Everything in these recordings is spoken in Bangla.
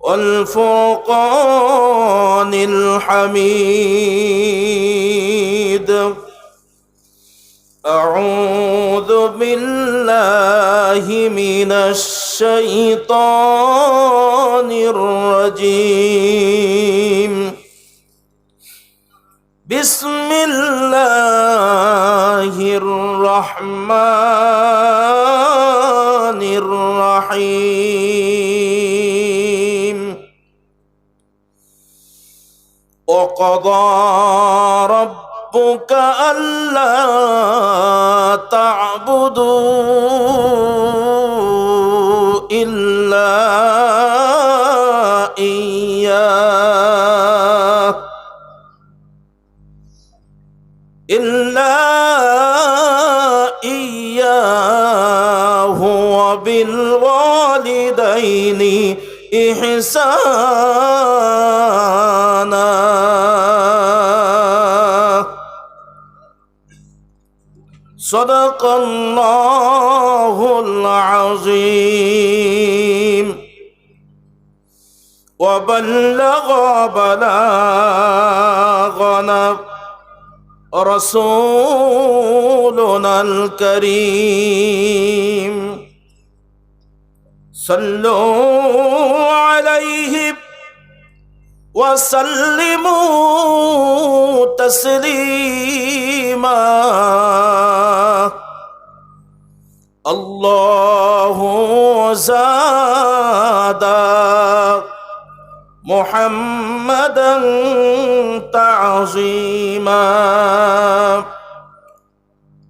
والفرقان الحميد. أعوذ بالله من الشيطان الرجيم. بسم الله الرحمن وقضى ربك ألا تعبدوا إلا إياه إلا إياه وبالوالدين إحسانا. صدق الله العظيم. وبلغ بلاغنا رسولنا الكريم. صلوا عليه وسلموا تسليما. الله زاد محمدا تعظيما.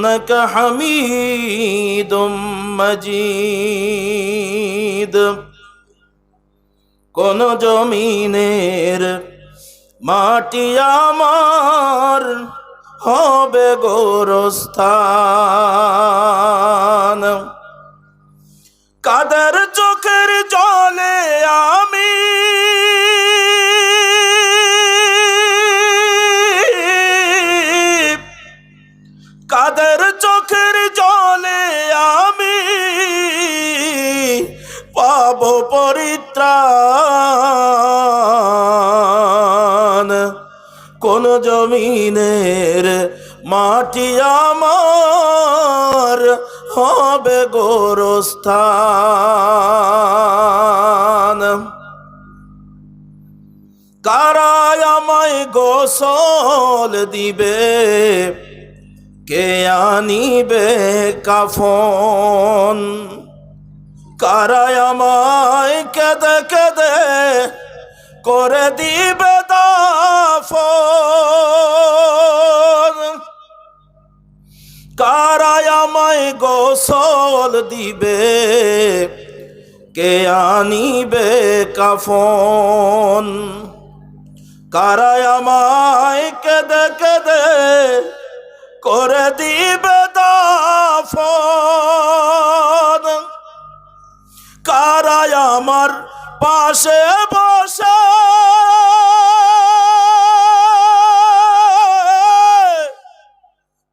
إنك حميد مجيد কোন জমিনের মাটি আমার হবে গোরস্থান পরিত্রাণ কোন জমিনের মাটি আমার হবে গোরস্থান। কারায় আমায় গোসল দিবে? কে আনিবে কাফন? কারায় আমায় কেদে কেদে করে দিবে দাফন। গোসল দিবে, কে আনিবে কাফন? কারায় কেদে কেদে করে দিবে দাফন। কারায় আমার পাশে বসে।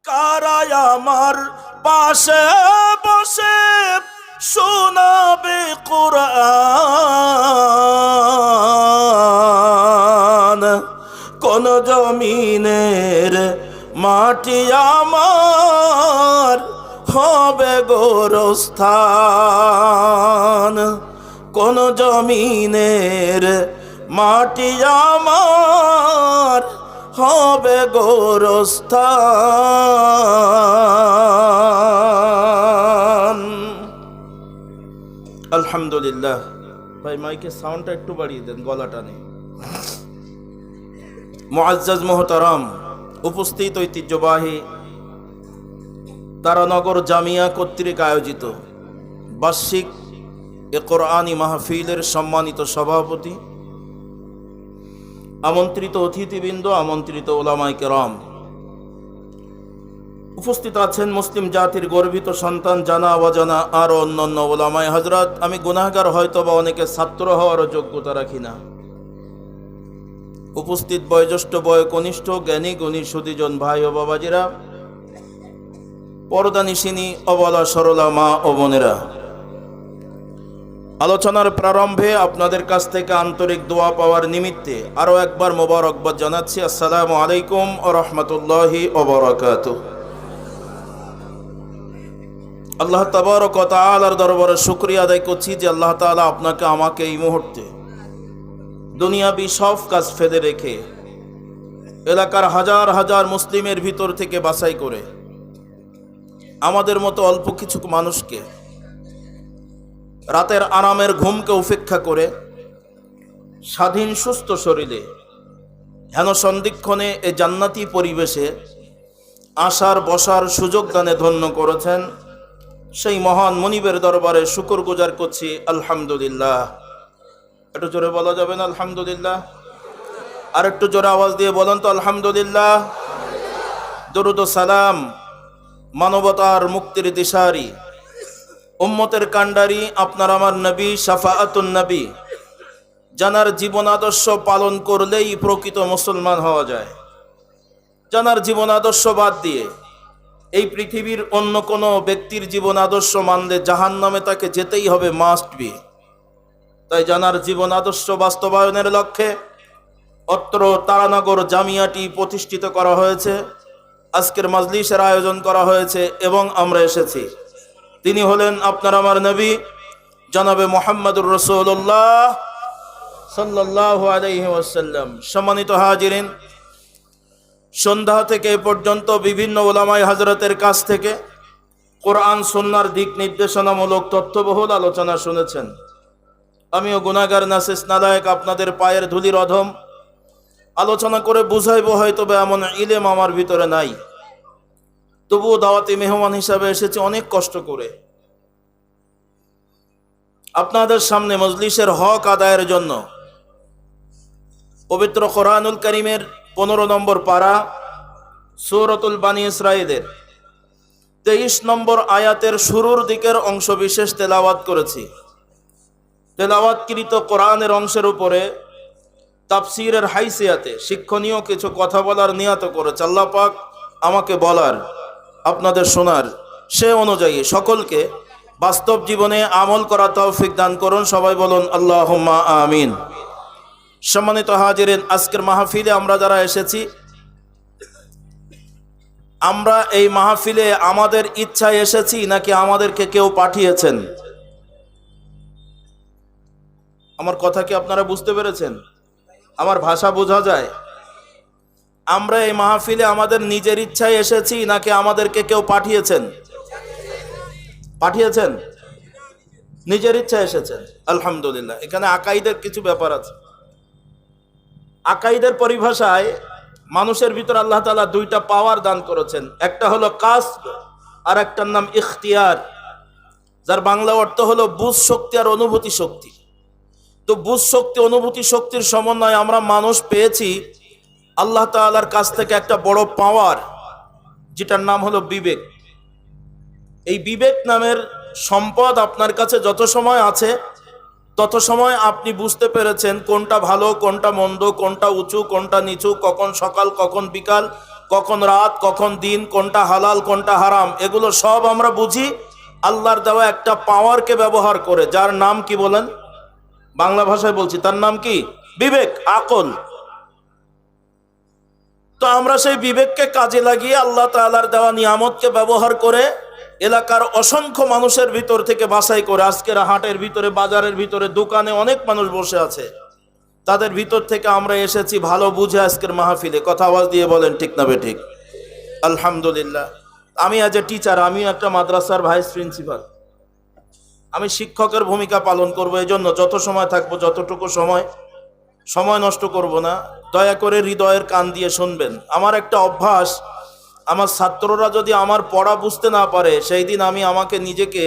কারায় আমার পাশে বসে শোনাবে কোরআন। কোন জমিনের মাটি আমার হবে গোরস্থান। কোন জমিনের মাটি আমার হবে গোরস্থান। আলহামদুলিল্লাহ। ভাই, মাইকের সাউন্ডটা একটু বাড়িয়ে দেন, গলাটা নেই। মুআজ্জাজ মোহতারাম, উপস্থিত ঐতিহ্যবাহী তারানগর জামিয়া কর্তৃক আয়োজিত বার্ষিক এ কোরআনী মাহফিলের সম্মানিত সভাপতি, আমন্ত্রিত অতিথিবৃন্দ, আমন্ত্রিত ওলামাই কেরাম। উপস্থিত আছেন মুসলিম জাতির গর্বিত সন্তান, জানা, অজানা আর অন্যান্য ওলামাই হজরত আমি গুনাহগার হয়তো বা অনেকে ছাত্র হওয়ারও যোগ্যতা রাখি না। উপস্থিত বয়োজ্যেষ্ঠ বয় কনিষ্ঠ জ্ঞানী, গুণী, সুদীজন ভাই ও বাবাজিরা পরদানিসিনী অবলা সরলা মা ও বোনেরা। আলোচনার প্রারম্ভে আপনাদের কাছ থেকে আন্তরিক দোয়া পাওয়ার নিমিত্তে আরও একবার মোবারকবাদ জানাচ্ছি। আসসালামু আলাইকুম ও রহমতুল্লাহি ওবরাকাত আল্লাহ তাবারক ও তাআলার দরবারে শুক্রিয়া আদায় করছি যে আল্লাহ তাআলা আপনাকে আমাকে এই মুহূর্তে দুনিয়াবি সব কাজ ফেলে রেখে এলাকার হাজার হাজার মুসলিমের ভিতর থেকে বাছাই করে আমাদের মতো অল্প কিছু মানুষকে রাতের আরামের ঘুমকে উপেক্ষা করে স্বাধীন সুস্থ শরীরে হেন সন্দিক্ষণে এ জান্নাতি পরিবেশে আসার বসার সুযোগ দানে ধন্য করেছেন সেই মহান মনিবের দরবারে শুকর গুজার করছি, আলহামদুলিল্লাহ। একটু জোরে বলা যাবে না, আলহামদুলিল্লাহ? আর একটু জোরে আওয়াজ দিয়ে বলেন তো, আলহামদুলিল্লাহ। দরুদ সালাম। মানবতার মুক্তির দিশারি। উম্মতের কাণ্ডারি আপনার আমার নবী সাফাআতুন নবী, জানার জীবন আদর্শ পালন করলেই প্রকৃত মুসলমান হওয়া যায়। জানার জীবন আদর্শ বাদ দিয়ে এই পৃথিবীর অন্য কোনো ব্যক্তির জীবন আদর্শ মানলে জাহান নামে তাকে যেতেই হবে মাস্ট বি তাই জানার জীবন আদর্শ বাস্তবায়নের লক্ষ্যে অত্র তারানগর জামিয়াটি প্রতিষ্ঠিত করা হয়েছে। আজকের মাজলিসের আয়োজন করা হয়েছে এবং আমরা এসেছি। তিনি হলেন আপনার আমার নবী, জনাবে মোহাম্মদুর রসুল্লাহ সাল্লাহ আলাইহি ওয়াসাল্লাম। সম্মানিত হাজিরিন, সন্ধ্যা থেকে এ পর্যন্ত বিভিন্ন ওলামাই হজরতের কাছ থেকে কোরআন সন্ন্যার দিক নির্দেশনামূলক তথ্যবহুল আলোচনা শুনেছেন। আমিও গুনাগার নাসিস নালায়ক আপনাদের পায়ের ধুলির অধম আলোচনা করে বুঝাইবো হয়তো এমন ইলেম আমার ভিতরে নাই। তবুও দাওয়াতি মেহমান হিসাবে এসেছে, অনেক কষ্ট করে। আপনাদের সামনে মজলিসের হক আদায়ের জন্য পবিত্র কোরআনুল করিমের পনেরো নম্বর পাড়া সৌরতুল বানী ইসরায়েলের তেইশ নম্বর আয়াতের শুরুর দিকের অংশ বিশেষ তেলাওয়াত করেছি। তেলাওয়াতকৃত কোরআনের অংশের উপরে তাফসিরের হাইসিয়াতে শিক্ষণীয় কিছু কথা বলার নিয়াত করেছে। আল্লাহ পাক আমাকে বলার, আপনাদের শোনার সে অনুযায়ী সকলকে বাস্তব জীবনে আমল করা তৌফিক দান করুন। সবাই বলুন আল্লাহ আমিন। সম্মানিত হাজিরেন, আজকের মাহফিলে আমরা যারা এসেছি, আমরা এই মাহফিলে আমাদের ইচ্ছায় এসেছি নাকি আমাদেরকে কেউ পাঠিয়েছেন? আমার কথা কি আপনারা বুঝতে পেরেছেন? আমার ভাষা বোঝা যায়? আমরা এই মাহফিলে আমাদের নিজের ইচ্ছায় এসেছি, নাকি আমাদেরকে কেউ পাঠিয়েছেন? পাঠিয়েছেন? নিজের ইচ্ছায় এসেছেন। আলহামদুলিল্লাহ। এখানে আকাইদের কিছু ব্যাপার আছে। আকাইদের পরিভাষায় মানুষের ভিতর আল্লাহ তালা দুইটা পাওয়ার দান করেছেন। একটা হলো কাস আর একটার নাম ইখতিয়ার। যার বাংলা অর্থ হলো বুঝ শক্তি আর অনুভূতি শক্তি। তো বুঝ শক্তি, অনুভূতি শক্তির সমন্বয়ে আমরা মানুষ পেয়েছি। আল্লাহ তাআলার কাছ থেকে একটা বড় পাওয়ার, যেটার নাম হলো বিবেক। এই বিবেক নামের সম্পদ আপনার কাছে যত সময় আছে, তত সময় আপনি বুঝতে পেরেছেন কোনটা ভালো, কোনটা মন্দ, কোনটা উঁচু, কোনটা নিচু, কখন সকাল, কখন বিকাল, কখন রাত, কখন দিন, কোনটা হালাল, কোনটা হারাম, এগুলো সব আমরা বুঝি। আল্লাহর দেওয়া একটা পাওয়ারকে ব্যবহার করে। যার নাম কি বলেন? বাংলা ভাষায় বলছি, তার নাম কি? বিবেক, আকল। তো আমরা সেই বিবেককে কাজে লাগিয়ে আল্লাহ তাআলার দেওয়া নিয়ামতকে ব্যবহার করে এলাকার অসংখ্য মানুষের ভিতর থেকে বাসাই করে, আজকের হাটের ভিতরে, বাজারের ভিতরে, দোকানে অনেক মানুষ বসে আছে। তাদের ভিতর থেকে আমরা এসেছি ভালো বুঝে আজকের মাহফিলে। কথা আওয়াজ দিয়ে বলেন, ঠিক না ঠিক আলহামদুলিল্লাহ। আমি অ্যাজ এ টিচার আমিও একটা মাদ্রাসার ভাইস প্রিন্সিপাল আমি শিক্ষকের ভূমিকা পালন করব এই জন্য যত সময় থাকব, যতটুকু সময় সময় নষ্ট করব না। দয়া করে হৃদয়ের কান দিয়ে শুনবেন। আমার একটা অভ্যাস, আমার ছাত্ররা যদি আমার পড়া বুঝতে না পারে, সেই দিন আমি আমাকে নিজেকে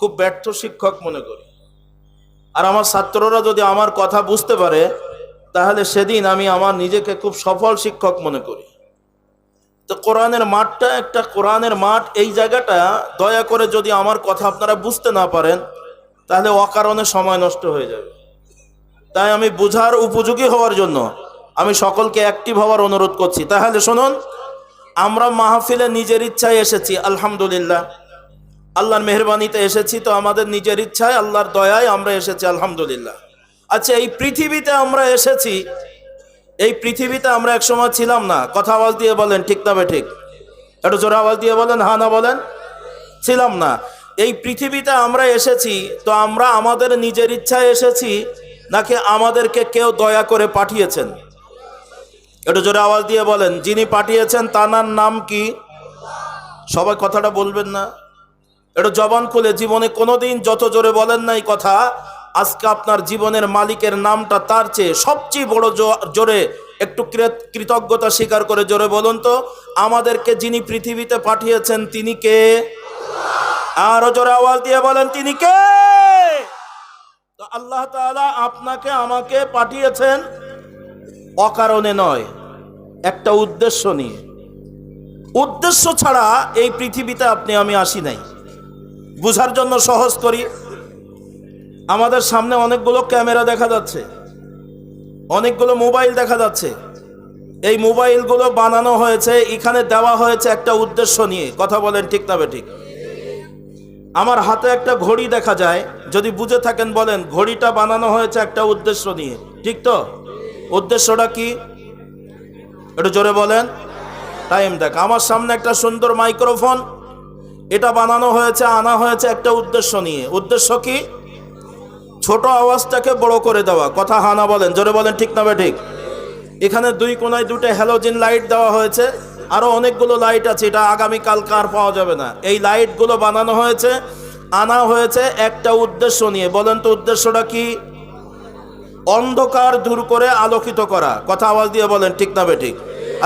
খুব ব্যর্থ শিক্ষক মনে করি। আর আমার ছাত্ররা যদি আমার কথা বুঝতে পারে, তাহলে সেদিন আমি আমার নিজেকে খুব সফল শিক্ষক মনে করি। তো কোরআনের মাঠটা একটা কোরআনের মাঠ, এই জায়গাটা দয়া করে যদি আমার কথা আপনারা বুঝতে না পারেন, তাহলে অকারণে সময় নষ্ট হয়ে যাবে। তাই আমি বুঝার উপযোগী হওয়ার জন্য আমি সকলকে অ্যাক্টিভ হওয়ার অনুরোধ করছি। তাহলে শুনুন, আমরা মাহফিলে নিজের ইচ্ছায় এসেছি, আলহামদুলিল্লাহ। আল্লাহর মেহরবানিতে এসেছি, তো আমাদের নিজের ইচ্ছায়, আল্লাহর দয়ায় আমরা এসেছি, আলহামদুলিল্লাহ। আচ্ছা এই পৃথিবীতে আমরা এসেছি এই পৃথিবীতে আমরা একসময় ছিলাম না। কথা আওয়াজ দিয়ে বলেন, ঠিক না ঠিক। একটু জোরে আওয়াজ দিয়ে বলেন, হা না বলেন? ছিলাম না। এই পৃথিবীতে আমরা এসেছি, তো আমরা আমাদের নিজের ইচ্ছায় এসেছি, নাকি আমাদেরকে কেউ দয়া করে পাঠিয়েছেন? একটু জোরে আওয়াজ দিয়ে বলেন, যিনি পাঠিয়েছেন তানার নাম কি? সবাই কথাটা বলবেন না। একটু জবান খুলে, জীবনে কোনোদিন যত জোরে বলেন না এই কথা আজকে আপনার জীবনের মালিকের নামটা তার চেয়ে সবচেয়ে বড় জোরে, একটু কৃতজ্ঞতা স্বীকার করে জোরে বলুন তো। আমাদেরকে যিনি পৃথিবীতে পাঠিয়েছেন, তিনি কে? আরও জোরে আওয়াজ দিয়ে বলেন, তিনি কে? তো আল্লাহ তাআলা আপনাকে, আমাকে পাঠিয়েছেন অকারণে নয়, একটা উদ্দেশ্য নিয়ে। উদ্দেশ্য ছাড়া এই পৃথিবীতে আপনি, আমি আসি নাই। বুঝার জন্য সহজ করি। আমাদের সামনে অনেকগুলো ক্যামেরা দেখা যাচ্ছে, অনেকগুলো মোবাইল দেখা যাচ্ছে। এই মোবাইলগুলো বানানো হয়েছে, এখানে দেওয়া হয়েছে একটা উদ্দেশ্য নিয়ে। কথা বলেন ঠিক না ঠিক? আমার হাতে একটা ঘড়ি দেখা যায়, যদি বুঝে থাকেন বলেন, ঘড়িটা বানানো হয়েছে একটা উদ্দেশ্য নিয়ে। ঠিক তো? উদ্দেশ্যটা কি? একটু জোরে বলেন। টাইম দেখ, আমার সামনে একটা সুন্দর মাইক্রোফোন, এটা বানানো হয়েছে, আনা হয়েছে একটা উদ্দেশ্য নিয়ে। উদ্দেশ্য কি? ছোট আওয়াজটাকে বড় করে দেওয়া। কথা হানা বলেন, জোরে বলেন, ঠিক না ঠিক এখানে দুই কোনায় দুটো হ্যালোজিন লাইট দেওয়া হয়েছে, আরও অনেকগুলো লাইট আছে, এটা আগামীকাল কার পাওয়া যাবে না। এই লাইটগুলো বানানো হয়েছে, আনা হয়েছে একটা উদ্দেশ্য নিয়ে। বলেন তো উদ্দেশ্যটা কি? অন্ধকার দূর করে আলোকিত করা। কথা আওয়াজ দিয়ে বলেন, ঠিক না ঠিক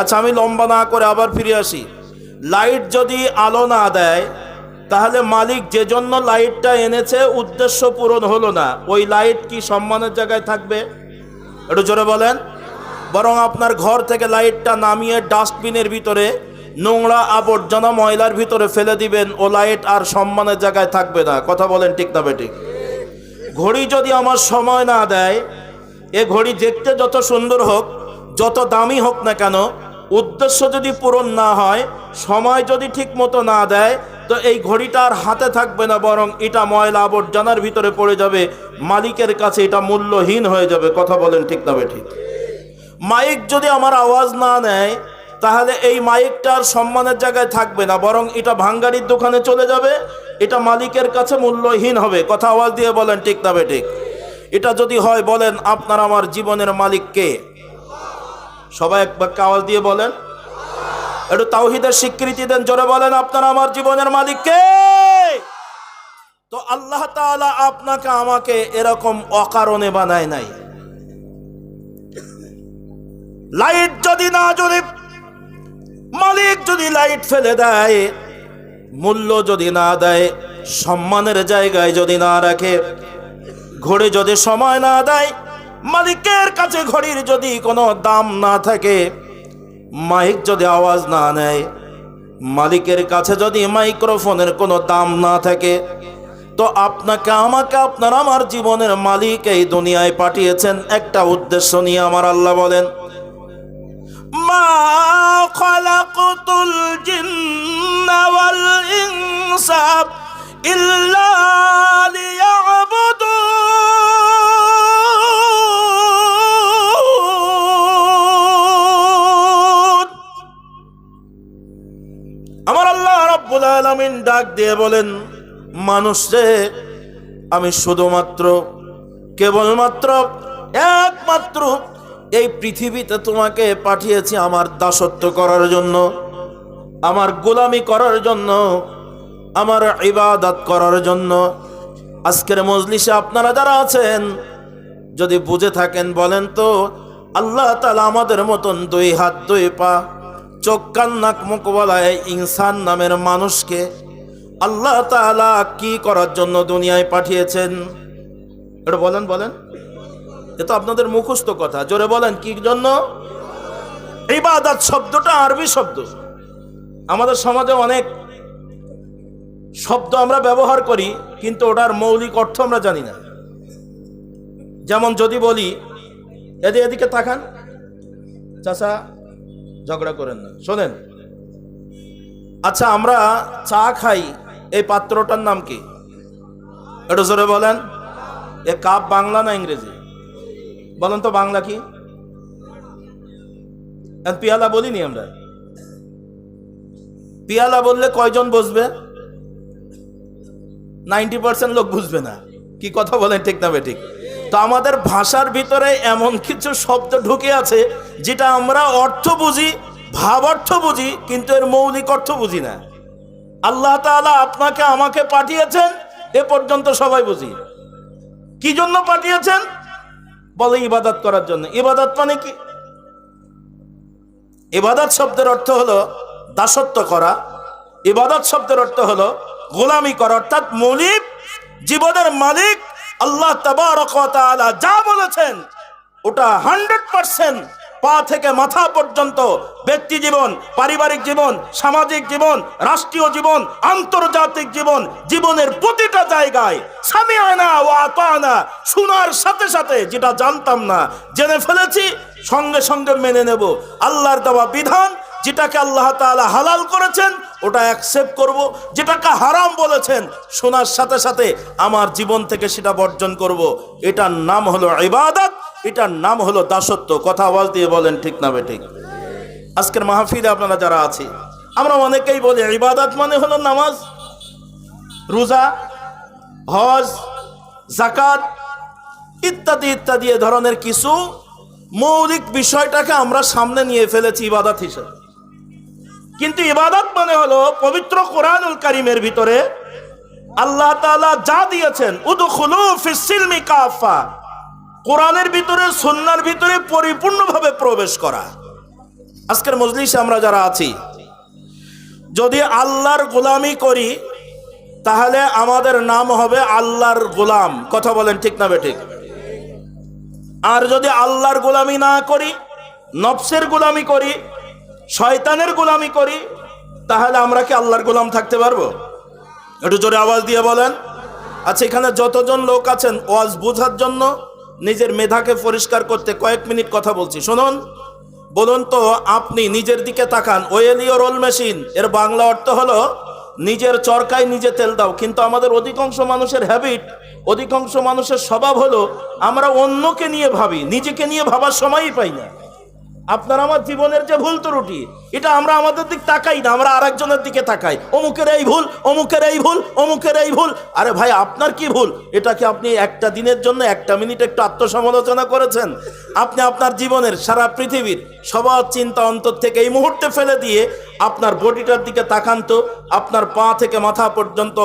আচ্ছা আমি লম্বা না করে আবার ফিরে আসি। লাইট যদি আলো না দেয় তাহলে মালিক যে জন্য লাইটটা এনেছে, উদ্দেশ্য পূরণ হলো না। ওই লাইট কি সম্মানের জায়গায় থাকবে? একটু জোরে বলেন। বরং আপনার ঘর থেকে লাইটটা নামিয়ে ডাস্টবিনের ভিতরে, নোংরা আবর্জনা ময়লার ভিতরে ফেলে দিবেন, ও লাইট আর সম্মানের জায়গায় থাকবে না। কথা বলেন ঠিক না বেঠিক। ঘড়ি যদি আমার সময় না দেয়, এ ঘড়ি দেখতে যত সুন্দর হোক, যত দামি হোক না কেন, উদ্দেশ্য যদি পূরণ না হয়, সময় যদি ঠিক মতো না দেয় তো এই ঘড়িটা আর হাতে থাকবে না, বরং এটা ময়লা আবর্জনার ভিতরে পড়ে যাবে। মালিকের কাছে এটা মূল্যহীন হয়ে যাবে। কথা বলেন ঠিক না ঠিক মাইক যদি আমার আওয়াজ না নেয়, তাহলে এই মাইকটা আর সম্মানের জায়গায় থাকবে না, বরং এটা ভাঙ্গারির দোকানে চলে যাবে। এটা মালিকের কাছে মূল্যহীন হবে। কথা আওয়াজ দিয়ে বলেন ঠিক না ঠিক এটা যদি হয়, বলেন, আপনার আমার জীবনের মালিক কে? সবাই একবার আওয়াজ দিয়ে বলেন একটু তাওহিদের স্বীকৃতি দেন, জোরে বলেন, আপনার আমার জীবনের মালিক কে তো আল্লাহ তাআলা আপনাকে আমাকে এরকম অকারণে বানায় নাই। লাইট যদি না যদি মালিক যদি লাইট ফেলে দেয়, মূল্য যদি না দেয়, সম্মানের জায়গায় যদি না রাখে, ঘড়ি যদি সময় না দেয়, মালিকের কাছে ঘড়ির যদি কোনো দাম না থাকে মাইক যদি আওয়াজ না নেয়, মালিকের কাছে যদি মাইক্রোফোনের কোনো দাম না থাকে, তো আপনাকে, আমাকে আপনার, আমার জীবনের মালিক এই দুনিয়ায় পাঠিয়েছেন একটা উদ্দেশ্য নিয়ে আমার আল্লাহ বলেন, মা ইল্লা লিয়াবুদুন আমার আল্লাহ রাব্বুল আলামিন ডাক দিয়ে বলেন, মানুষ রে, আমি শুধুমাত্র, কেবলমাত্র, একমাত্র এই পৃথিবীতে তোমাকে পাঠিয়েছি আমার দাসত্ব করার জন্য, আমার গোলামি করার জন্য, আমার ইবাদত করার জন্য। আজকের মজলিসে আপনারা যারা আছেন, যদি বুঝে থাকেন বলেন তো, আল্লাহ তালা আমাদের মতন দুই হাত দুই পা চোখ কান নাক মুখ বলায় ইনসান নামের মানুষকে আল্লাহ তাআলা কি করার জন্য দুনিয়ায় পাঠিয়েছেন? এটা বলেন বলেন। এ তো আপনাদের মুখস্থ কথা। জোরে বলেন, কি জন্য? ইবাদত শব্দটা আরবি শব্দ। আমাদের সমাজে অনেক শব্দ আমরা ব্যবহার করি, কিন্তু ওটার মৌলিক অর্থ আমরা জানি না। যেমন যদি বলি এদিকে এদিকে তাকান। চাচা ঝগড়া করেন না। শোনেন। আচ্ছা আমরা চা খাই, এই পাত্রটার নাম কি? একটু জোরে বলেন। এ কাপ বাংলা না ইংরেজি? বলেন তো বাংলা কি? পিয়ালা বলিনি আমরা। পিয়ালা বললে কয়জন বসবে? নাইনটি পার্সেন্ট লোক বুঝবে না। কি কথা বলেন ঠিক না বে ঠিক? তো আমাদের ভাষার ভিতরে এমন কিছু শব্দ ঢুকে আছে যেটা আমরা অর্থ বুঝি, ভাব অর্থ বুঝি, কিন্তু এর মৌলিক অর্থ বুঝি না। আল্লাহ তাআলা আপনাকে আমাকে পাঠিয়েছেন, এ পর্যন্ত সবাই বুঝি। কি জন্য পাঠিয়েছেন? বলে ইবাদত করার জন্য। ইবাদত মানে কি? ইবাদত শব্দের অর্থ হলো দাসত্ব করা। ইবাদত শব্দের অর্থ হলো গোলামি করা, অর্থাৎ মৌলিক জীবনের মালিক আল্লাহ যা বলেছেন, ওটা হান্ড্রেড পার্সেন্ট পা থেকে মাথা পর্যন্ত ব্যক্তি জীবন, পারিবারিক জীবন, সামাজিক জীবন, রাষ্ট্রীয় জীবন, আন্তর্জাতিক জীবন, জীবনের প্রতিটা জায়গায় সামিয়ানা ও আতানা শোনার সাথে সাথে যেটা জানতাম না, জেনে ফেলেছি, সঙ্গে সঙ্গে মেনে নেব। আল্লাহর দেওয়া বিধান যেটাকে আল্লাহ তাআলা হালাল করেছেন, ওটা অ্যাকসেপ্ট করব। যেটাকে হারাম বলেছেন, শোনার সাথে সাথে আমার জীবন থেকে সেটা বর্জন করব। এটার নাম হলো ইবাদত, এটার নাম হলো দাসত্ব। কথা দিয়ে বলেন, ঠিক না বে ঠিক? আজকের মাহফিলে আপনারা যারা আছে, আমরা অনেকেই বলি, ইবাদত মানে হলো নামাজ, রোজা, হজ জাকাত ইত্যাদি ইত্যাদি এ ধরনের কিছু মৌলিক বিষয়টাকে আমরা সামনে নিয়ে ফেলেছি ইবাদত হিসেবে। কিন্তু ইবাদত মানে হলো পবিত্র কোরআনুল কারিমের ভিতরে আল্লাহ তালা যা দিয়েছেন কাফা কোরআনের ভিতরে, সুন্নার ভিতরে পরিপূর্ণভাবে প্রবেশ করা। আজকের মজলিসে আমরা যারা আছি, যদি আল্লাহর গোলামি করি, তাহলে আমাদের নাম হবে আল্লাহর গোলাম। কথা বলেন ঠিক না বেঠিক? আর যদি আল্লাহর গোলামি না করি, নফসের গোলামি করি শয়তানের গোলামি করি, তাহলে আমরা কি আল্লাহর গোলাম থাকতে পারব? একটু জোরে আওয়াজ দিয়ে বলেন। আচ্ছা এখানে যতজন লোক আছেন, ওয়াজ বোঝার জন্য নিজের মেধাকে পরিষ্কার করতে কয়েক মিনিট কথা বলছি। শুনুন, বলুন তো, আপনি নিজের দিকে তাকান। ওয়েলিও রোল মেশিন, এর বাংলা অর্থ হলো, নিজের চরকায় নিজে তেল দাও। কিন্তু আমাদের অধিকাংশ মানুষের হ্যাবিট অধিকাংশ মানুষের স্বভাব হলো, আমরা অন্যকে নিয়ে ভাবি, নিজেকে নিয়ে ভাবার সময়ই পাই না। আপনার আমার জীবনের যে ভুল ত্রুটি, এটা আমরা আমাদের দিক তাকাই না, আমরা আরেকজনের দিকে তাকাই। অমুকের এই ভুল, অমুকের এই ভুল, অমুকের এই ভুল। আরে ভাই, আপনার কি ভুল? এটা কি আপনি একটা দিনের জন্য একটা মিনিট একটু আত্মসমালোচনা করেছেন? আপনি আপনার জীবনের সারা পৃথিবীর সবার চিন্তা অন্তর থেকে এই মুহূর্তে ফেলে দিয়ে আপনার বডিটার দিকে তাকান তো, আপনার পা থেকে মাথা পর্যন্ত,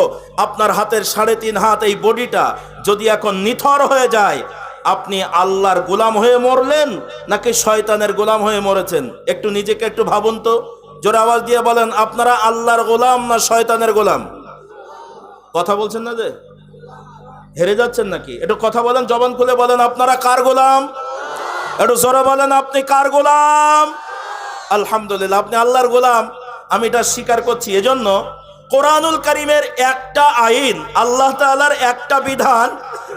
আপনার হাতের সাড়ে তিন হাত এই বডিটা যদি এখন নিথর হয়ে যায় আপনি আল্লাহর গোলাম হয়ে মরলেন নাকি শয়তানের গোলাম হয়ে মরেছেন? একটু নিজেকে একটু ভাবুন তো। জোর আওয়াজ দিয়ে বলেন, আপনারা আল্লাহর গোলাম না শয়তানের গোলাম? কথা বলছেন না যে? হেরে যাচ্ছেন নাকি? একটু কথা বলেন, জবান খুলে বলেন, আপনারা কার গোলাম? একটু জোরে বলেন, আপনি কার গোলাম? আলহামদুলিল্লাহ, আপনি আল্লাহর গোলাম। আমি এটা স্বীকার করছি, এজন্য কোরআনুল করিমের একটা আইন, আল্লাহ তাআলার একটা বিধান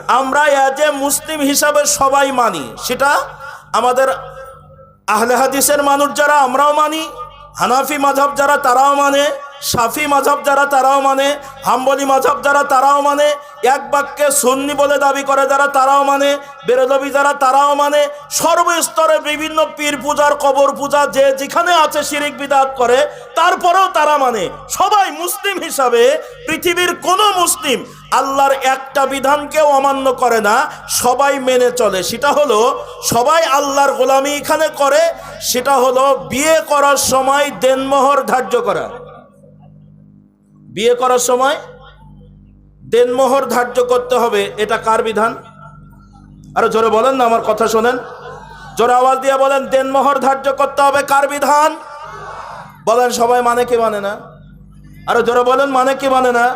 আমরা এ মুসলিম হিসাবে সবাই মানি, সেটা আমাদের আহলে হাদিসের মানুষ যারা আমরাও মানি, হানাফি মাধব যারা তারাও মানে সাফি মাঝাব যারা, তারাও মানে। হাম্বলি মাঝাব যারা, তারাও মানে। এক বাক্যে সুন্নি বলে দাবি করে যারা, তারাও মানে। বেরোদবি যারা, তারাও মানে। সর্বস্তরে বিভিন্ন পীর পূজার কবর পূজা, যে যেখানে আছে শিরিক বিদাত করে, তারপরেও তারা মানে। সবাই মুসলিম হিসাবে পৃথিবীর কোনো মুসলিম আল্লাহর একটা বিধানকেও অমান্য করে না, সবাই মেনে চলে। সেটা হলো, সবাই আল্লাহর গোলামি এখানে করে, সেটা হলো বিয়ে করার সময় দেনমোহর ধার্য করা। বিয়ে করার সময় দেনমোহর ধার্য করতে হবে, এটা কার বিধান? আরও জোরে বলেন না, আমার কথা শোনেন। জোরে আওয়াজ দিয়ে বলেন, দেনমোহর ধার্য করতে হবে কার বিধান? বলেন সবাই মানে কি মানে না? আরও জোরে বলেন মানে কি মানে না?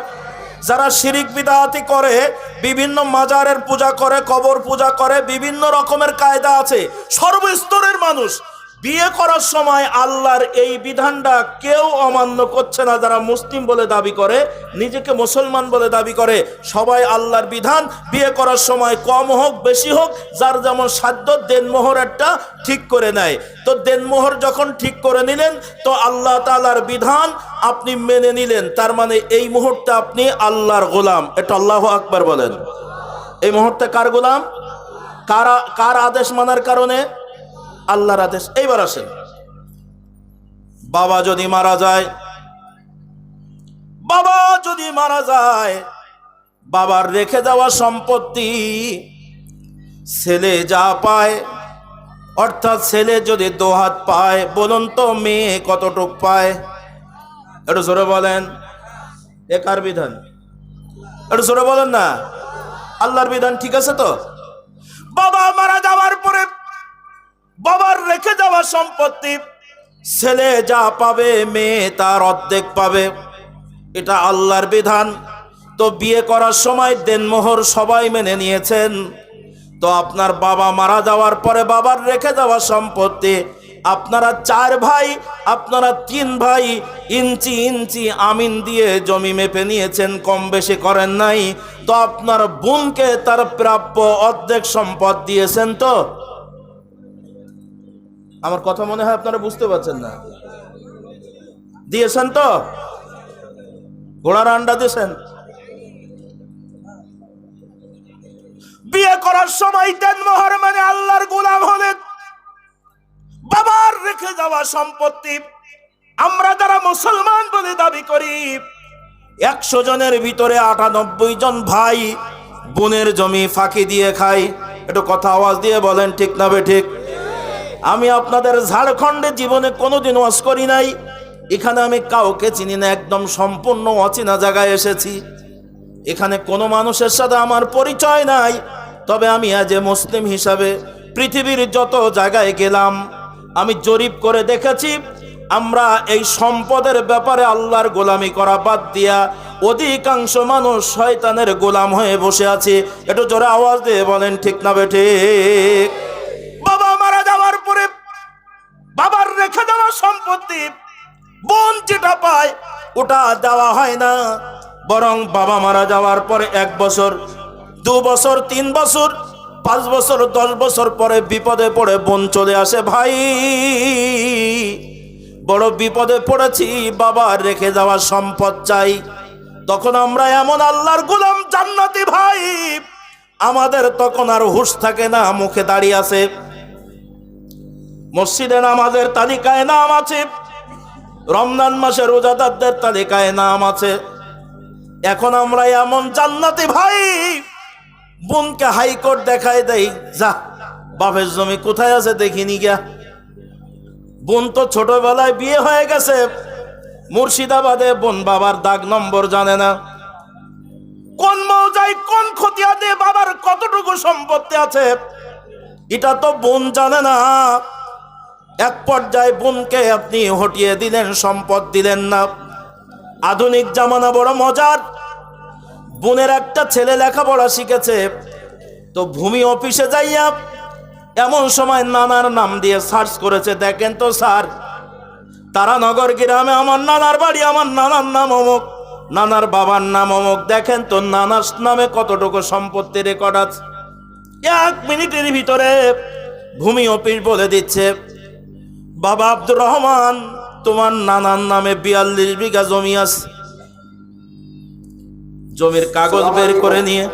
যারা শিরিক বিদাহাতি করে, বিভিন্ন মাজারের পূজা করে, কবর পূজা করে, বিভিন্ন রকমের কায়দা আছে, সর্বস্তরের মানুষ বিয়ে করার সময় আল্লাহর এই বিধানটা কেউ অমান্য করছে না, যারা মুসলিম বলে দাবি করে, নিজেকে মুসলমান বলে দাবি করে। সবাই আল্লাহর বিধান, বিয়ে করার সময় কম হোক, বেশি হোক, যার যেমন সাধ্য দেনমোহর একটা ঠিক করে নেয়। তো দেনমোহর যখন ঠিক করে নিলেন, তো আল্লাহ তালার বিধান আপনি মেনে নিলেন। তার মানে এই মুহূর্তে আপনি আল্লাহর গোলাম। এটা আল্লাহ আকবার বলেন। এই মুহূর্তে কার গোলাম? কার কার আদেশ মানার কারণে? আল্লাহর আদেশ। এইবার আসেন। বাবা যদি মারা যায়, বাবা যদি মারা যায়, বাবার রেখে দেওয়া সম্পত্তি ছেলে যা পায়, অর্থাৎ ছেলে যদি দোহাত পায়, বলুন তো মেয়ে কতটুক পায়? একটু জোরে বলেন। এ কার বিধান? একটু জোরে বলেন না। আল্লাহর বিধান ঠিক আছে তো? বাবা মারা যাওয়ার রেখে যাওয়া সম্পত্তি, ছেলে যা পাবে, মেয়ে তার অর্ধেক পাবে। এটা আল্লাহর বিধান। তো বিয়ে করার সময় দেনমোহর সবাই মেনে নিয়েছেন। তো আপনার বাবা মারা যাওয়ার পরে বাবার রেখে যাওয়া সম্পত্তি, আপনারা চার ভাই, আপনারা তিন ভাই, ইঞ্চি ইঞ্চি আমিন দিয়ে জমি মেপে নিয়েছেন, কম বেশি করেন নাই। তো আপনার বোনকে তার প্রাপ্য অর্ধেক সম্পদ দিয়েছেন তো? আমার কথা মনে হয় আপনারা বুঝতে পারছেন না। দিয়েছেন তো? ঘোড়ার আন্ডা দিয়েছেন। বিয়ে করার সময় দেন মোহর মানে আল্লাহর গোলাম হলেন বাবার রেখে যাওয়া সম্পত্তি। আমরা যারা মুসলমান বলে দাবি করি, একশো জনের ভিতরে আটানব্বই জন ভাই, বোনের জমি ফাঁকি দিয়ে খায়। একটু কথা আওয়াজ দিয়ে বলেন, ঠিক না বে ঠিক? আমি আপনাদের ঝাড়খণ্ডে জীবনে কোনোদিন ওয়াজ করি নাই। এখানে আমি কাউকে চিনি না, একদম সম্পূর্ণ অচেনা জায়গায় এসেছি। এখানে কোনো মানুষের সাথে আমার পরিচয় নাই। তবে আমি আজ মুসলিম হিসাবে পৃথিবীর যত জায়গায় গেলাম, আমি জরিপ করে দেখেছি, আমরা এই সম্পদের ব্যাপারে আল্লাহর গোলামি করা বাদ দিয়া অধিকাংশ মানুষ শয়তানের গোলাম হয়ে বসে আছে। একটু জোরে আওয়াজ দিয়ে বলেন, ঠিক না বেঠে বাবা মারা যাওয়ার পরে বাবার রেখে দেওয়া সম্পত্তি, বোন যেটা পায়, ওটা দেওয়া হয় না। বরং বাবা মারা যাওয়ার পরে এক বছর, দু বছর, তিন বছর, পাঁচ বছর, দশ বছর পরে বিপদে পড়ে বোন চলে আসে, ভাই, বড় বিপদে পড়েছি, বাবা রেখে যাওয়া সম্পদ চাই। তখন আমরা এমন আল্লাহর গুলাম জান্নাতি ভাই। আমাদের তখন আর হুশ থাকে না, মুখে দাঁড়িয়ে আছে। মসজিদে নামাজের তালিকায় নাম আছে। রমজান মাসে রোজাদারদের তালিকায় নাম আছে। এখন আমরা এমন জান্নাতি ভাই, বোনকে হাইকোর্ট দেখায় দেই। যা, বাপের জমি কোথায় আছে দেখিনি গিয়া। বোন তো ছোটবেলায় বিয়ে হয়ে গেছে। মুর্শিদাবাদে বোন বাবার দাগ নম্বর জানে না। কোন মৌজায় কোন খতিয়াতে বাবার কতটুকু সম্পত্তি আছে? এটা তো বোন জানে না। এক পর্যায়ে বোনকে আপনি হটিয়ে দিলেন, সম্পদ দিলেন না। আধুনিক জামানা বড় মজার। বোনের একটা ছেলে লেখাপড়া শিখেছে, তো ভূমি অফিসে যাইয়া এমন সময় নানার নাম দিয়ে সার্চ করেছে, দেখেন তো স্যার তারানগর গ্রামে আমার নানার বাড়ি, আমার নানার নাম অমুক, নানার বাবার নাম অমুক, দেখেন তো নানার নামে কতটুকু সম্পত্তি রেকর্ড আছে। এক মিনিটের ভিতরে ভূমি অফিস বলে দিচ্ছে বাবা আব্দুর রহমান তোমার নানান নামে বিয়াল্লিশ বিঘা জমি আছে। জমির কাগজ বের করে নিয়ে।